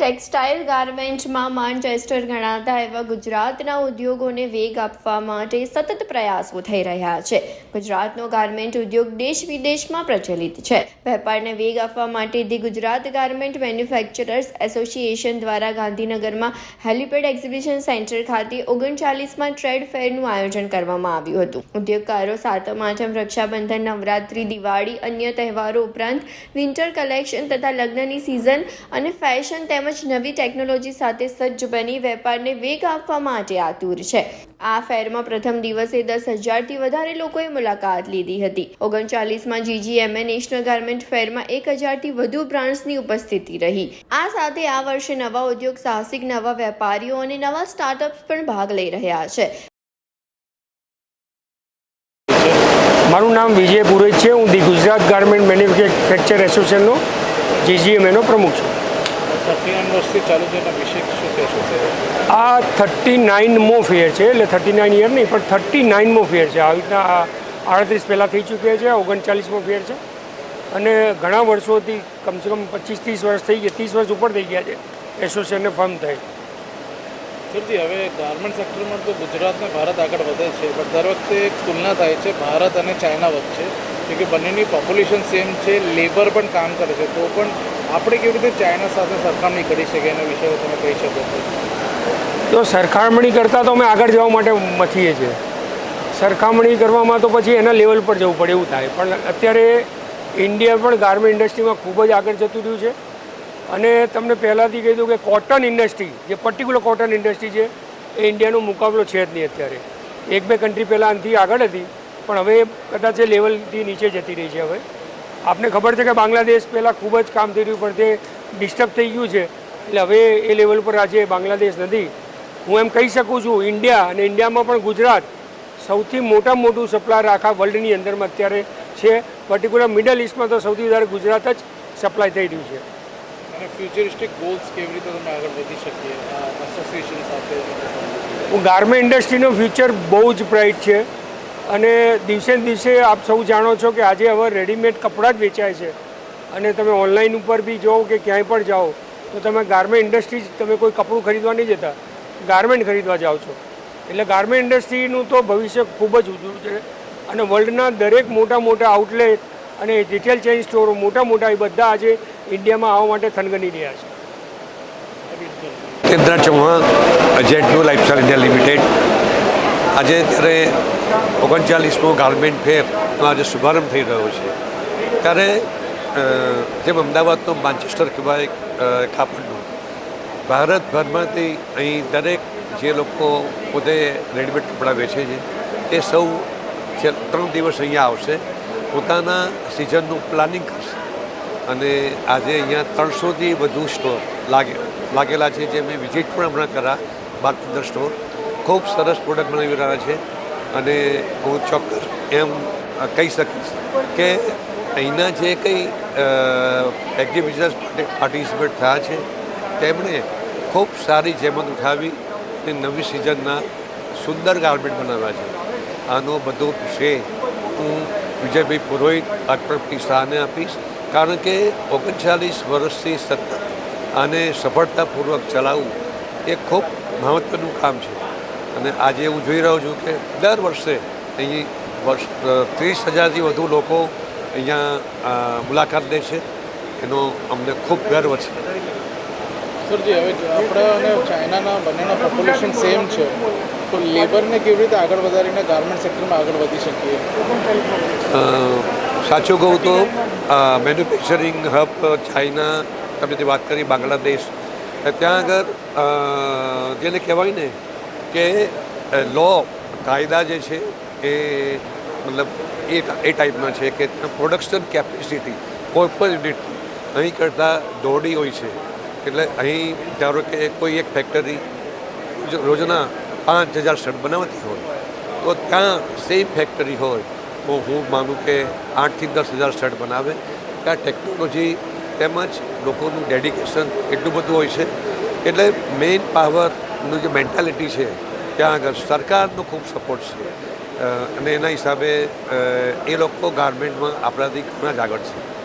Textile ગાર્મેન્ટમાં Manchester ગણાતા એવા ગુજરાતના ઉદ્યોગોને વેગ આપવા માટે સતત પ્રયાસો થઈ રહ્યા છે. ગુજરાતનો ગાર્મેન્ટ ઉદ્યોગ દેશ વિદેશમાં પ્રચલિત છે. વેપારને વેગ આપવા માટે the Gujarat garment manufacturers association દ્વારા ગાંધીનગરમાં હેલિપેડ એક્ઝિબિશન સેન્ટર ખાતે ઓગણચાલીસમાં ટ્રેડ ફેરનું આયોજન કરવામાં આવ્યું હતું. ઉદ્યોગકારો સાતમ, આઠમ રક્ષાબંધન, નવરાત્રી, દિવાળી, અન્ય તહેવારો ઉપરાંત વિન્ટર કલેક્શન તથા લગ્નની સિઝન અને ફેશન તેમજ નવી ટેકનોલોજી સાથે સજ્જ બની વેપારને વેગ આપવા માટે આતુર છે. આ ફેરમાં પ્રથમ દિવસે દસ હજારથી વધારે લોકોએ મુલાકાત લીધી હતી. ઓગણચાલીસમાં જીજીએમએ નેશનલ ગાર્મેન્ટ ફેરમાં એક હજારથી વધુ બ્રાન્ડ્સની ઉપસ્થિતિ રહી. આ સાથે આ વર્ષે નવા ઉદ્યોગ, સાહસિક નવા વેપારીઓ અને નવા સ્ટાર્ટઅપ્સ પણ ભાગ લઈ રહ્યા છે. મારું નામ વિજય પુરોહિત છે. હું ધી ગુજરાત ગાર્મેન્ટ મેન્યુફેક્ચર એસોસિએશનનો જીજીએમએનો પ્રમુખ છું. આ થર્ટી નાઇનમો ફેર છે એટલે થર્ટી નાઇન યર નહીં પણ થર્ટી નાઇનમો ફેર છે. આવી રીતના આડત્રીસ પહેલાં થઈ ચૂક્યા છે ઓગણચાલીસમો ફેર છે. અને ઘણા વર્ષોથી કમસે કમ પચીસ ત્રીસ વર્ષ થઈ ગયા ત્રીસ વર્ષ ઉપર થઈ ગયા છે. એસોસિએશનને ફર્મ થઈ સરજી હવે ગાર્મેન્ટ સેક્ટરમાં તો ગુજરાતને ભારત આગળ વધે છે પણ દર વખતે એક તુલના થાય છે ભારત અને ચાઇના વચ્ચે કે બંનેની પોપ્યુલેશન સેમ છે લેબર પણ કામ કરે છે તો પણ આપણે કેવી રીતે ચાઇના સાથે સરખામણી કરી શકીએ એના વિશે તમે કહી શકો તો સરખામણી કરતાં તો અમે આગળ જવા માટે મથીએ છીએ. સરખામણી કરવામાં તો પછી એના લેવલ પર જવું પડે એવું થાય. પણ અત્યારે ઇન્ડિયા પણ ગાર્મેન્ટ ઇન્ડસ્ટ્રીમાં ખૂબ જ આગળ જતું રહ્યું છે. અને તમને પહેલાંથી કહી દઉં કે કોટન ઇન્ડસ્ટ્રી જે પર્ટિક્યુલર કોટન ઇન્ડસ્ટ્રી છે, એ ઇન્ડિયાનો મુકાબલો છે જ નહીં અત્યારે. એક બે કન્ટ્રી પહેલાં આનાથી આગળ હતી, પણ હવે કદાચ એ લેવલથી નીચે જતી રહી છે હવે. આપને ખબર છે કે બાંગ્લાદેશ પહેલાં ખૂબ જ કામ થઈ રહ્યું પણ તે ડિસ્ટર્બ થઈ ગયું છે. એટલે હવે એ લેવલ પર આજે બાંગ્લાદેશ નથી. હું એમ કહી શકું છું ઇન્ડિયા અને ઇન્ડિયામાં પણ ગુજરાત સૌથી મોટામાં મોટું સપ્લાયર આખા વર્લ્ડની અંદરમાં અત્યારે છે. પર્ટિક્યુલર મિડલ ઇસ્ટમાં તો સૌથી વધારે ગુજરાત જ સપ્લાય થઈ રહ્યું છે. અને ફ્યુચરિસ્ટિક ગોલ્સ કેવી રીતે તમે આગળ વધી શકીએ? એસોસિએશન સાથે હું ગાર્મેન્ટ ઇન્ડસ્ટ્રીનું ફ્યુચર બહુ જ બ્રાઇટ છે. અને દિવસે દિવસે આપ સૌ જાણો છો કે આજે હવે રેડીમેડ કપડાં જ વેચાય છે. અને તમે ઓનલાઈન ઉપર બી જાઓ કે ક્યાંય પણ જાઓ, તો તમે ગાર્મેન્ટ ઇન્ડસ્ટ્રી તમે કોઈ કપડું ખરીદવા નહીં જતા ગાર્મેન્ટ ખરીદવા જાઓ છો. એટલે ગાર્મેન્ટ ઇન્ડસ્ટ્રીનું તો ભવિષ્ય ખૂબ જ ઉજળું છે. અને વર્લ્ડના દરેક મોટા મોટા આઉટલેટ અને રિટેલ ચેઇન સ્ટોરો મોટા મોટા એ બધા આજે ઇન્ડિયામાં આવવા માટે થનગની રહ્યા છે. કેન્દ્ર Chauhan blue lifestyle India limited. આજે ત્યારે ઓગણચાલીસમો ગાર્મેન્ટ ફેરનો આજે શુભારંભ થઈ રહ્યો છે. ત્યારે જેમ અમદાવાદનો માન્ચેસ્ટર કહેવાય કાપડનું. ભારતભરમાંથી અહીં દરેક જે લોકો પોતે રેડીમેડ કપડાં વેચે છે, તે સૌ ત્રણ દિવસ અહીંયા આવશે, પોતાના સિઝનનું પ્લાનિંગ કરશે. અને આજે અહીંયા ત્રણસોથી વધુ સ્ટોર લાગે, લાગેલા છે, જે મેં વિઝિટ પણ હમણાં કરા બાર પંદર સ્ટોર ખૂબ સરસ પ્રોડક્ટ બનાવી રહ્યા છે અને હું ચોક્કસ એમ કહી શકીશ કે અહીંના જે કંઈ એક્ઝિબિશન્સ પાર્ટિસિપેટ થયા છે, તેમણે ખૂબ સારી જેમત ઉઠાવી અને નવી સિઝનના સુંદર ગાર્મેન્ટ બનાવ્યા છે. આનો બધો શ્રેય હું વિજયભાઈ પુરોહિત અર્પણભાઈ શાહને આપીશ, કારણ કે ઓગણચાલીસ વર્ષથી સતત આને સફળતાપૂર્વક ચલાવવું એ ખૂબ મહત્ત્વનું કામ છે. અને આજે હું જોઈ રહ્યો છું કે દર વર્ષે અહીં વર્ષ ત્રીસ હજારથી વધુ લોકો અહીંયા મુલાકાત લે છે. એનો અમને ખૂબ ગર્વ છે. સરજી હવે આપણે અને ચાઇનાના બંનેના પોપ્યુલેશન સેમ છે તો લેબરને કેવી રીતે આગળ વધારીને ગાર્મેન્ટ સેક્ટરમાં આગળ વધી શકીએ? સાચું કહું તો મેન્યુફેક્ચરિંગ હબ ચાઇના તમે જે વાત કરી બાંગ્લાદેશ ત્યાં આગળ જેને કહેવાય ને કે લો કાયદા જે છે એ મતલબ એ એ ટાઈપના છે કે પ્રોડક્શન કેપેસિટી કોઈ પણ યુનિટ અહીં કરતાં દોડી હોય છે. એટલે અહીં ધારો કે કોઈ એક ફેક્ટરી રોજના પાંચ હજાર શર્ટ બનાવતી હોય, તો ત્યાં સેમ ફેક્ટરી હોય, તો હું માનું કે આઠથી દસ હજાર શર્ટ બનાવે. ત્યાં ટેકનોલોજી તેમજ લોકોનું ડેડિકેશન એટલું બધું હોય છે. એટલે મેઇન પાવરનું જે મેન્ટાલિટી છે, ત્યાં આગળ સરકારનો ખૂબ સપોર્ટ છે. અને એના હિસાબે એ લોકો ગાર્મેન્ટમાં આપણાથી ઘણા જ આગળ છે.